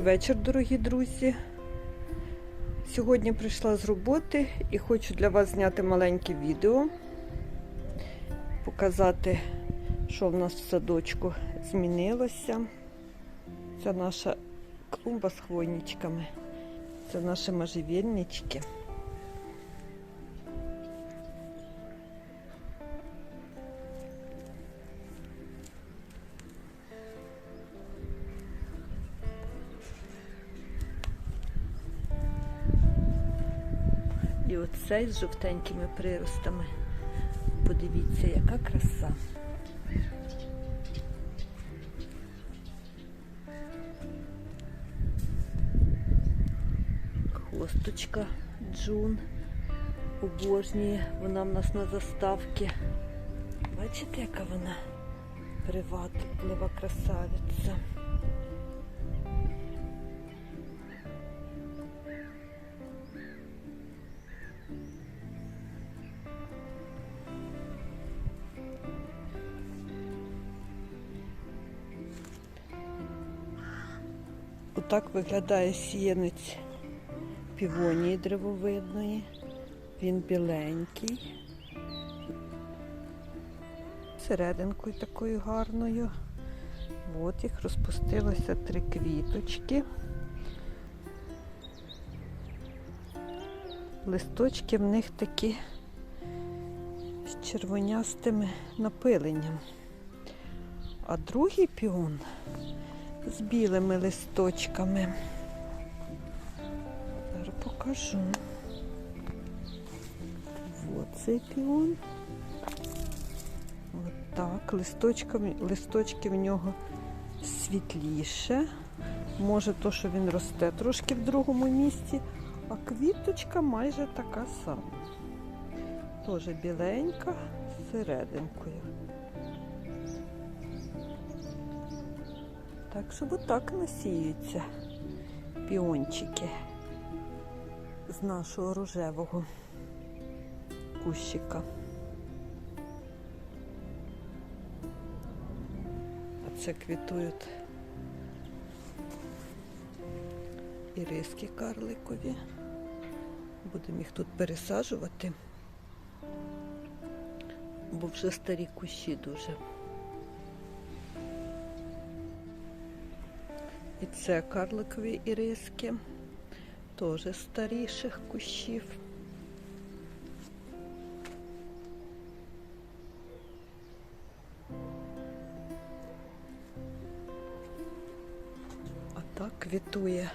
Добрий вечір, дорогі друзі. Сьогодні прийшла з роботи і хочу для вас зняти маленьке відео, показати, що в нас в садочку змінилося. Це наша клумба з хвойничками. Це наші можжевельнички. І оцей з жовтенькими приростами. Подивіться, яка краса. Хосточка Джун обожнює, вона в нас на заставці. Бачите, яка вона приваблива красавиця. Отак виглядає сіянець півонії древовидної. Він біленький. Серединкою такою гарною. От їх розпустилося три квіточки. Листочки в них такі з червонястими напиленням. А другий піон з білими листочками. Зараз покажу. Ось цей піон. От так, листочками, листочки в нього світліше. Може, то, що він росте трошки в другому місці, а квіточка майже така сама. Теж біленька з серединкою. Так що отак насіються піончики з нашого рожевого кущика. А це квітують іриски карликові. Будемо їх тут пересаджувати, бо вже старі кущі дуже. І це карликові іриски, теж старіших кущів. А так квітує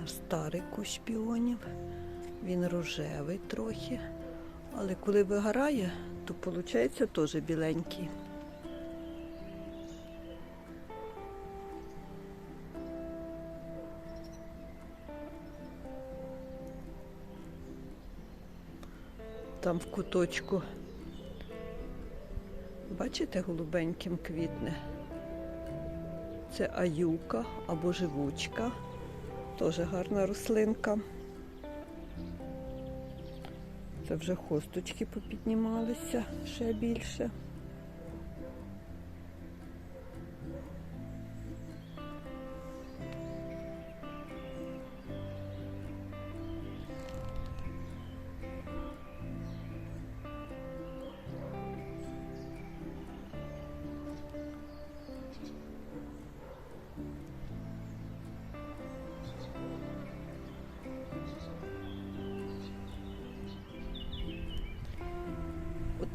наш старий кущ піонів. Він рожевий трохи, але коли вигорає, то виходить теж біленький. Там в куточку. Бачите, голубеньким квітне? Це аюка або живучка. Теж гарна рослинка. Це вже хосточки попіднімалися ще більше.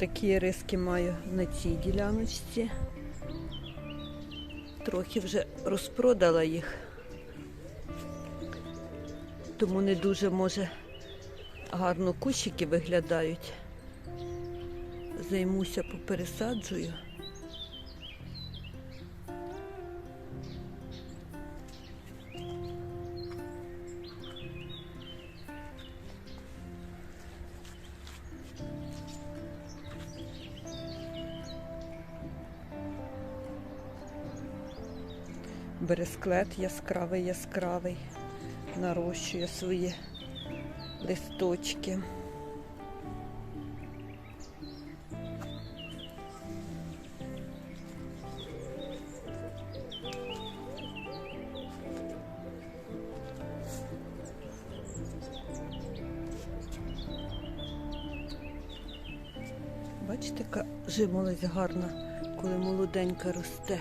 Отакі риски маю на цій діляночці. Трохи вже розпродала їх, тому не дуже, може, гарно кущики виглядають. Займуся, попересаджую. бересклет яскравий, яскравий, нарощує свої листочки. Бачите, яка жимолость гарна, коли молоденька росте.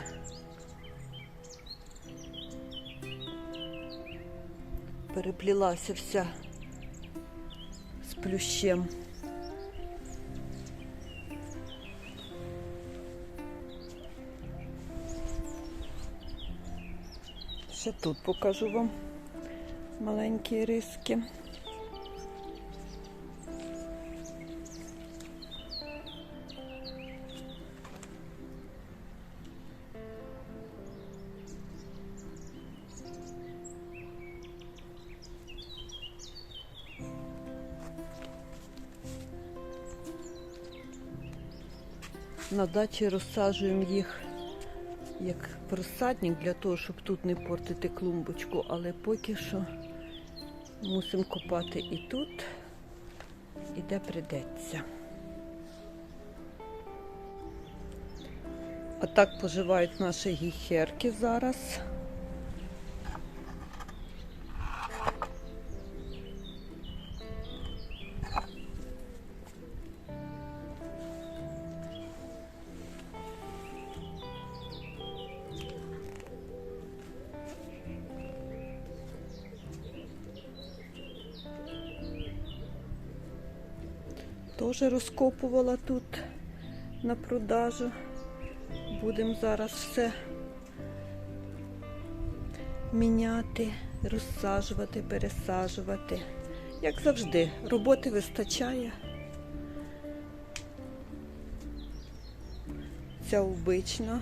Переплілася вся з плющем. Ще тут покажу вам маленькі риски. На дачі розсаджуємо їх як просадник для того, щоб тут не портити клумбочку, але поки що мусимо копати і тут, і де придеться. А так поживають наші гіхерки зараз. Теж розкопувала тут на продажу. Будемо зараз все міняти, розсаджувати, пересаджувати. Як завжди, роботи вистачає. Ця обична.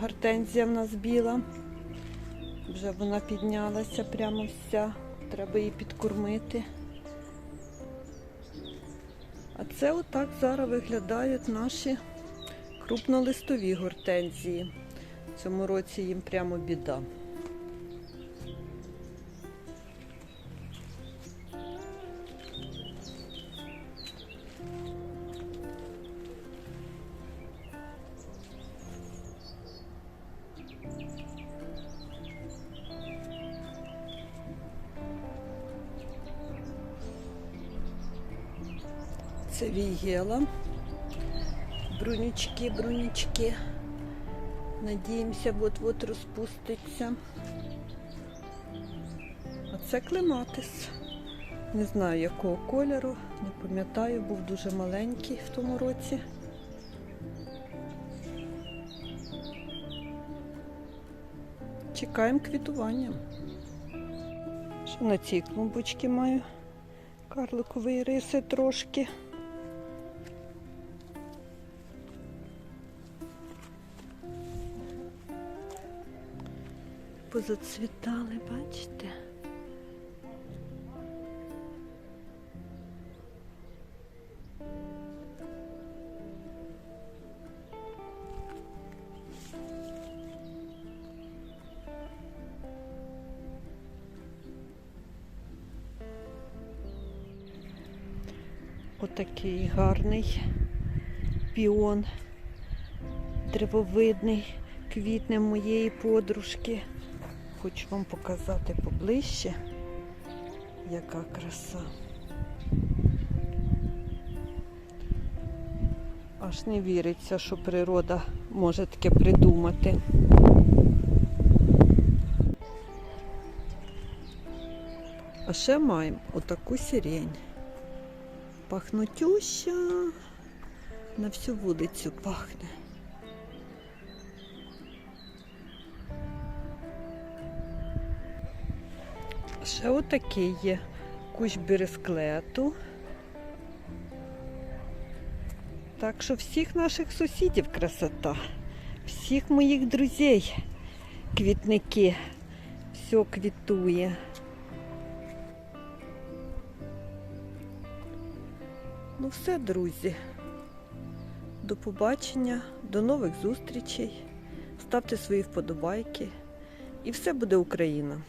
Гортензія в нас біла. Вже вона піднялася прямо вся. Треба її підкормити. А це отак зараз виглядають наші крупнолистові гортензії. В цьому році їм прямо біда. Це вігела. Брунючки, брунючки. Надіємося, от-от розпуститься. А це клематис. Не знаю якого кольору, не пам'ятаю, був дуже маленький в тому році. Чекаємо квітування. Що на цій клумбочці маю карликової риси трошки. Позацвітали, бачите? Отакий гарний піон древовидний, квітне моєї подружки. Хочу вам показати поближче, яка краса. Аж не віриться, що природа може таке придумати. А ще маємо отаку сирень. Пахнутюща, на всю вулицю пахне. Ще отакий є кущ бересклету. Так що всіх наших сусідів красота, всіх моїх друзей квітники, все квітує. Ну все, друзі. До побачення, до нових зустрічей. Ставте свої вподобайки. І все буде Україна.